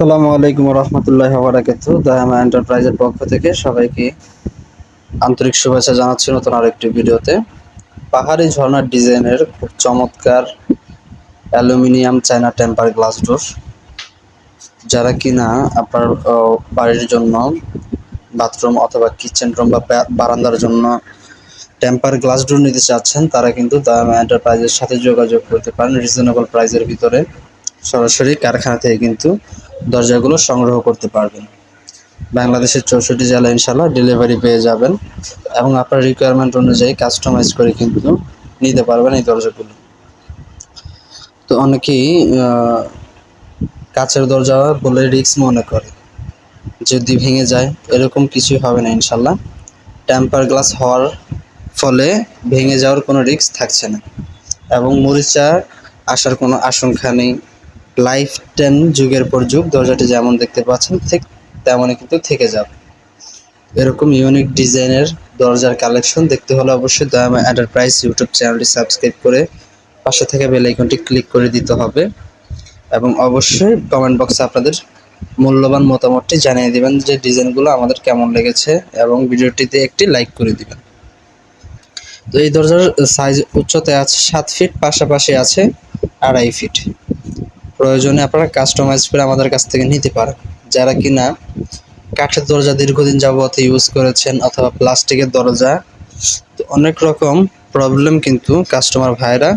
আসসালামু আলাইকুম রহমতুল্লাহ বারাকাত দায়ামা এন্টারপ্রাইজের পক্ষ থেকে সবাইকে আন্তরিক শুভেচ্ছা জানাচ্ছি নতুন আরেকটি ভিডিওতে। পাহাড়ি ঝর্ণার ডিজাইনের খুব চমৎকার aluminium China temper glass door. যারা কিনা আপনার বাড়ির জন্য, বাথরুম অথবা কিচেন রুম বা বারান্দার জন্য টেম্পার গ্লাস ডোর নিতে চাচ্ছেন, তারা কিন্তু দায়ামা এন্টারপ্রাইজের সাথে যোগাযোগ করতে পারেন রিজনেবল প্রাইসের ভিতরে। সরাসরি কারখানা থেকে কিন্তু দরজাগুলো সংগ্রহ করতে পারবেন। বাংলাদেশের চৌষট্টি জেলা ইনশাল্লাহ ডেলিভারি পেয়ে যাবেন এবং আপনার রিকোয়ারমেন্ট অনুযায়ী কাস্টমাইজ করে কিন্তু নিতে পারবেন এই দরজাগুলো। তো অনেকেই কাচের দরজা বলে রিস্ক মনে করে। যদি ভেঙে যায়, এরকম কিছুই হবে না ইনশাল্লাহ টেম্পার গ্লাস হওয়ার ফলে ভেঙে যাওয়ার কোনো রিস্ক থাকছে না। এবং মরিচা আসার কোনো আশঙ্কা নেই। লাইফ টেন যুগের পর যুগ, দরজাটি যেমন দেখতে পাচ্ছেন, ঠিক তেমনই কিন্তু থেকে যাবে। এরকম ইউনিক ডিজাইনের দরজার কালেকশন দেখতে হলে অবশ্যই দয়ামা এন্টারপ্রাইজ ইউটিউব চ্যানেলটি সাবস্ক্রাইব করে পাশে থেকে বেল আইকনটি ক্লিক করে দিতে হবে এবং অবশ্যই কমেন্ট বক্সে আপনাদের মূল্যবান মতামতটি জানিয়ে দিবেন যে ডিজাইনগুলো আমাদের কেমন লেগেছে এবং ভিডিওটিতে একটি লাইক করে দিবেন। তো এই দরজার সাইজ উচ্চতায় আছে সাত ফিট পাশাপাশি আছে আড়াই ফিট প্রয়োজনে আপনারা কাস্টমাইজ করে আমাদের কাছ থেকে নিতে পারেন। যারা কিনা কাঠের দরজা দীর্ঘদিন যাবত ইউজ করেছেন অথবা প্লাস্টিকের দরজা, তো অনেক রকম প্রবলেম কিন্তু কাস্টমার ভাইরা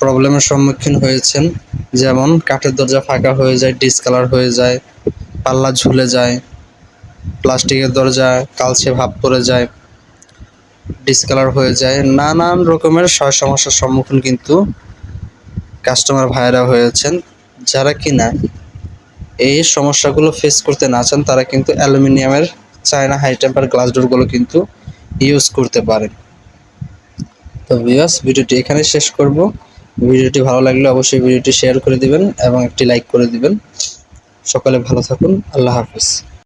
প্রবলেমের সম্মুখীন হয়েছেন। যেমন কাঠের দরজা ফাঁকা হয়ে যায় ডিসকালার হয়ে যায়, পাল্লা ঝুলে যায়, প্লাস্টিকের দরজা কালচে ভাব পড়ে যায় ডিসকালার হয়ে যায়। নানান রকমের সয় সমস্যার সম্মুখীন কিন্তু কাস্টমার ভাইরা হয়েছেন, যারা কিনা এই সমস্যাগুলো ফেস করতে না চান, তারা কিন্তু অ্যালুমিনিয়ামের চায়না হাই টেম্পার গ্লাস ডোরগুলো কিন্তু ইউজ করতে পারেন। তো ভিউয়ার্স ভিডিওটি এখানে শেষ করব। ভিডিওটি ভালো লাগলে অবশ্যই ভিডিওটি শেয়ার করে দিবেন এবং একটি লাইক করে দিবেন। সকালে ভালো থাকুন, আল্লাহ হাফিজ।